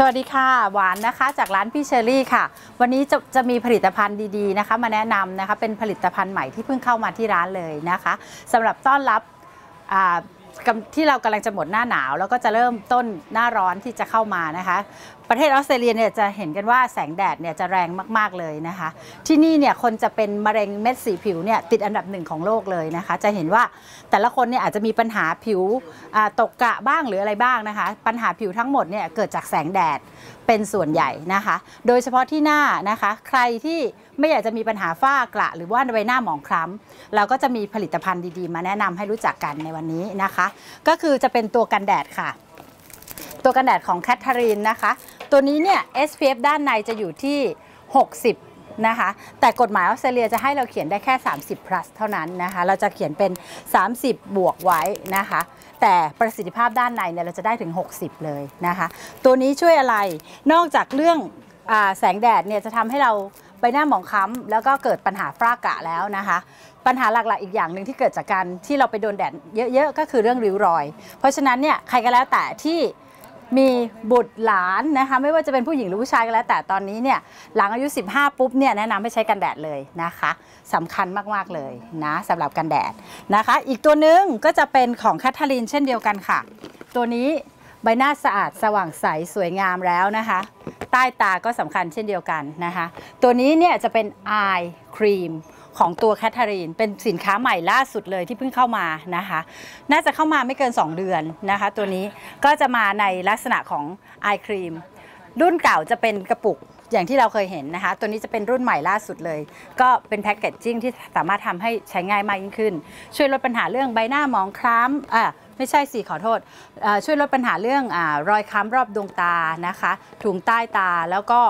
สวัสดีค่ะ หวานนะคะจากร้านพี่เชอรี่ค่ะ วันนี้จะจะมีผลิตภัณฑ์ดีๆนะคะ มาแนะนำนะคะเป็นผลิตภัณฑ์ใหม่ที่เพิ่งเข้ามาที่ร้านเลยนะคะสำหรับต้อนรับอ่า ที่เรากำลังจะหมดหน้าหนาว แล้วก็จะเริ่มต้นหน้าร้อนที่จะเข้ามานะคะ ประเทศออสเตรเลียเนี่ยจะเห็นกันว่าแสงแดดเนี่ยจะแรงมากๆเลยนะคะ ที่นี่เนี่ยคนจะเป็นมะเร็งเม็ดสีผิวเนี่ยติดอันดับหนึ่งของโลกเลยนะคะ จะเห็นว่าแต่ละคนเนี่ยอาจจะมีปัญหาผิวตกกระบ้างหรืออะไรบ้างนะคะ ปัญหาผิวทั้งหมดเนี่ยเกิดจากแสงแดด เป็นส่วนใหญ่นะคะ โดยเฉพาะที่หน้านะคะ ใครที่ไม่อยากจะมีปัญหาฝ้ากระ หรือว่าใบหน้าหมองคล้ำเราก็จะมีผลิตภัณฑ์ดีๆ มาแนะนำให้รู้จักกันในวันนี้นะคะ ก็คือจะเป็นตัวกันแดดค่ะ ตัวกันแดดของแคทเธอรีนนะคะ ตัวนี้เนี่ย SPF ด้านในจะอยู่ที่ 60 นะคะ แต่กฎหมายออสเตรเลียจะให้เราเขียนได้แค่ 30 plus เท่านั้นนะคะ เราจะเขียนเป็น 30 บวกไว้นะคะ แต่ประสิทธิภาพด้านในเนี่ยเราจะได้ถึง 60 เลยนะคะ ตัวนี้ช่วยอะไร นอกจากเรื่องอแสงแดดเนี่ยจะทำให้เราใบหน้าหมองคล้ำแล้วก็เกิดปัญหาฝ้ากระแล้วนะคะ ปัญหาหลักๆ อีกอย่างหนึ่งที่เกิดจากการที่เราไปโดนแดดเยอะๆ ก็คือเรื่องริ้วรอย เพราะฉะนั้นเนี่ยใครก็แล้วแต่ที่ มีบุตรหลานนะคะไม่ว่าจะเป็นผู้หญิงหรือผู้ชายก็แล้ว แต่ตอนนี้เนี่ยหลังอายุ 15 ปุ๊บเนี่ยแนะนำให้ใช้กันแดดเลยนะคะสำคัญมากๆเลยนะสำหรับกันแดดนะคะ อีกตัวหนึ่งก็จะเป็นของแคทเธอรีนเช่นเดียวกันค่ะ ตัวนี้ใบหน้าสะอาดสว่างใสสวยงามแล้วนะคะ ใต้ตาก็สำคัญเช่นเดียวกันนะคะ ตัวนี้เนี่ยจะเป็น Eye Cream ของตัวแคทเธอรีน เป็นสินค้าใหม่ล่าสุดเลยที่เพิ่งเข้ามานะคะ น่าจะเข้ามาไม่เกิน 2 เดือนนะคะ ตัวนี้ก็จะมาในลักษณะของ Eye Cream รุ่นเก่าจะเป็นกระปุกอย่างที่เราเคยเห็นนะคะ ตัวนี้จะเป็นรุ่นใหม่ล่าสุดเลย ก็เป็นแพ็กเกจจิ้งที่สามารถทำให้ใช้ง่ายมากยิ่งขึ้น ช่วยลดปัญหาเรื่องใบหน้าหมองคล้ำอ่าไม่ใช่สิขอโทษ ช่วยลดปัญหาเรื่องอรอยคล้ำรอบดวงตานะคะถุงใต้ตาแล้วก็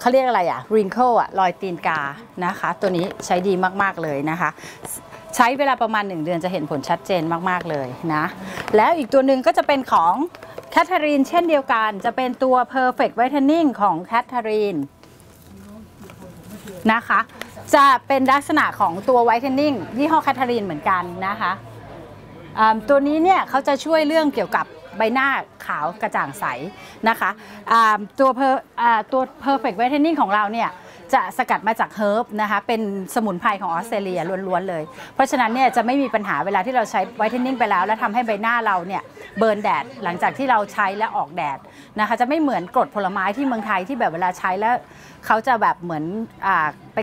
เขาเรียกอะไรอะ wrinkle อะรอยตีนกานะคะ ตัวนี้ใช้ดีมากๆเลยนะคะ ใช้เวลาประมาณ 1 เดือนจะเห็นผลชัดเจนมากๆเลยนะ แล้วอีกตัวหนึ่งก็จะเป็นของแคทเธอรีนเช่นเดียวกัน จะเป็นตัว perfect whitening ของแคทเธอรีนนะคะ จะเป็นลักษณะของตัว whitening ยี่ห้อแคทเธอรีนเหมือนกันนะคะ ตัวนี้เนี่ยเขาจะช่วยเรื่องเกี่ยวกับ ใบหน้าขาวกระจ่างใสนะคะตัวเพออ่าตัว perfect whitening ของเราเนี่ยจะสกัดมาจากเฮิร์บนะคะเป็นสมุนไพรของออสเตรเลียล้วนๆเลย เพราะฉะนั้นเนี่ยจะไม่มีปัญหาเวลาที่เราใช้ whitening ไปแล้ว แล้วทำให้ใบหน้าเราเนี่ยเบิร์นแดดหลังจากที่เราใช้และออกแดดนะคะจะไม่เหมือนกรดผลไม้ที่เมืองไทยที่แบบเวลาใช้แล้วเขาจะแบบเหมือนอไป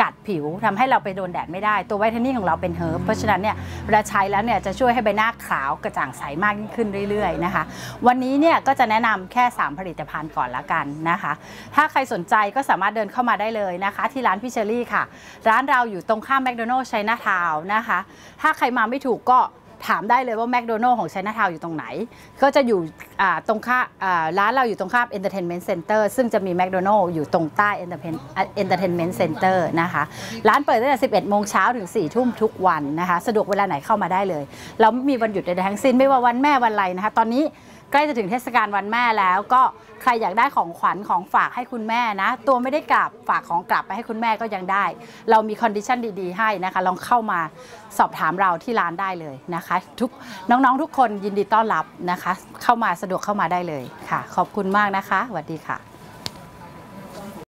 กัดผิวทำให้เราไปโดนแดดไม่ได้ ตัวไวท์เทนนิ่งของเราเป็นเฮิร์บเพราะฉะนั้นเนี่ยเวลาใช้แล้วเนี่ยจะช่วยให้ใบหน้าขาวกระจ่างใสมากยิ่งขึ้นเรื่อยๆนะคะ วันนี้เนี่ยก็จะแนะนำแค่ 3 ผลิตภัณฑ์ก่อนละกันนะคะ ถ้าใครสนใจก็สามารถเดินเข้ามาได้เลยนะคะ ที่ร้านพิเชอรี่ค่ะ ร้านเราอยู่ตรงข้ามแมคโดนัลล์ชัยนาทาวนะคะ ถ้าใครมาไม่ถูกก็ ถามได้เลยว่าแมคโดนัลล์ของชัยนาทาวอยู่ตรงไหน ก็จะอยู่ตรงข้าร้านเราอยู่ตรงข้าม Entertainment Center ซึ่งจะมีแมคโดนัลล์อยู่ตรงใต้เอนเตอร์เทนเมนต์เซ็นเตอร์นะคะ ร้านเปิดตั้งแต่ 11 โมงเช้าถึง 4 ทุ่มทุกวันนะคะ สะดวกเวลาไหนเข้ามาได้เลย เราไม่มีวันหยุดใดๆทั้งสิ้นไม่ว่าวันแม่วันอะไรนะคะ ตอนนี้ ใกล้จะถึงเทศกาลวันแม่แล้วก็ใครอยากได้ของขวัญของฝากให้คุณแม่นะ ตัวไม่ได้กลับฝากของกลับไปให้คุณแม่ก็ยังได้ เรามีคอนดิชันดีๆ ให้นะคะ ลองเข้ามาสอบถามเราที่ร้านได้เลยนะคะ ทุกน้องๆทุกคนยินดีต้อนรับนะคะ เข้ามาสะดวกเข้ามาได้เลยค่ะ ขอบคุณมากนะคะสวัสดีค่ะ